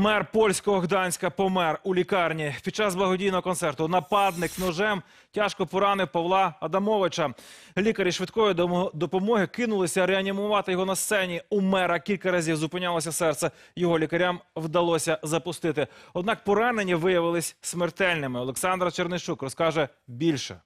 Мер польського Гданська помер у лікарні. Під час благодійного концерту нападник ножем тяжко поранив Павла Адамовича. Лікарі швидкої допомоги кинулися реанімувати його на сцені. У мера кілька разів зупинялося серце. Його лікарям вдалося запустити. Однак поранення виявились смертельними. Олександра Чернишук розкаже більше.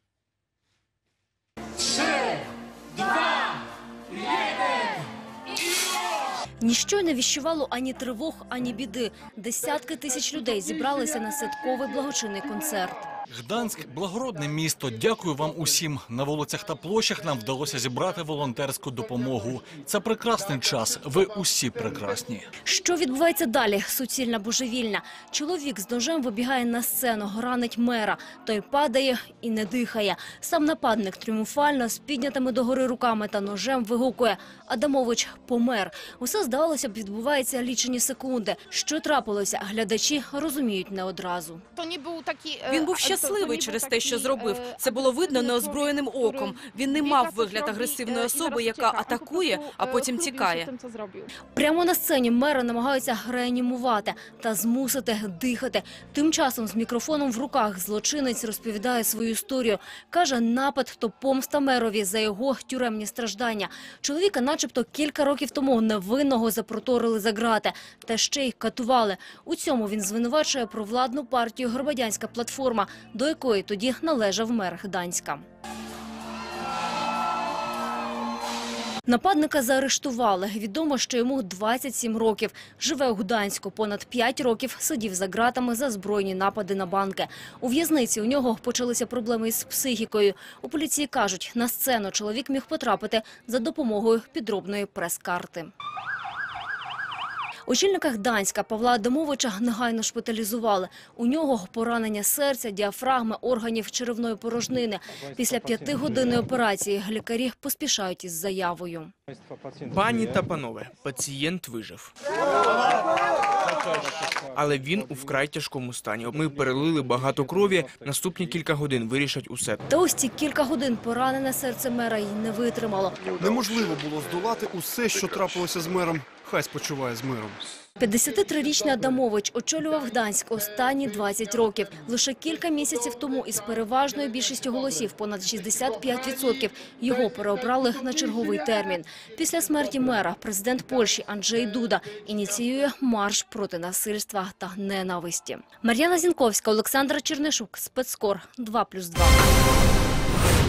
Ніщо не віщувало ані тривог, ані біди. Десятки тисяч людей зібралися на святковий благочинний концерт. Гданськ благородне місто. Дякую вам усім. На вулицях та площах нам вдалося зібрати волонтерську допомогу. Це прекрасний час. Ви усі прекрасні. Що відбувається далі? Суцільна божевільна. Чоловік з ножем вибігає на сцену, ранить мера. Той падає і не дихає. Сам нападник тріумфально з піднятими догори руками та ножем вигукує «Адамович помер». Усе, здавалося б, відбувається лічені секунди. Що трапилося, глядачі розуміють не одразу. То не був такий е, Він був то щасливий не через те, що зробив. е, Це було видно неозброєним оком. Він не мав вигляд агресивної особи, яка атакує, а e, потім тікає. Прямо на сцені мера намагаються реанімувати та змусити дихати. Тим часом з мікрофоном в руках злочинець розповідає свою історію. Каже, напад то помста мерові за його тюремні страждання. Чоловіка начебто кілька років тому невинного запроторили за грати, та ще й катували. У цьому він звинувачує провладну партію «Громадянська платформа», до якої тоді належав мер Гданська. Нападника заарештували. Відомо, що йому 27 років. Живе у Гданську. Понад 5 років сидів за ґратами за збройні напади на банки. У в'язниці у нього почалися проблеми із психікою. У поліції кажуть, на сцену чоловік міг потрапити за допомогою підробної прес-карти. Очільника Гданська Павла Адамовича негайно шпиталізували. У нього поранення серця, діафрагми, органів черевної порожнини. Після п'ятигодинної операції лікарі поспішають із заявою. Пані та панове, пацієнт вижив. Але він у вкрай тяжкому стані. Ми перелили багато крові. Наступні кілька годин вирішать усе. Та ось ці кілька годин поранене серце мера й не витримало. Неможливо було здолати усе, що трапилося з мером. Хай спочиває з миром. 53-річний Адамович очолював Гданськ останні 20 років. Лише кілька місяців тому із переважною більшістю голосів, понад 65%, його переобрали на черговий термін. Після смерті мера президент Польщі Анджей Дуда ініціює марш проти насильства та ненависті. Мар'яна Зінковська, Олександра Чернишук, спецкор 2+,2.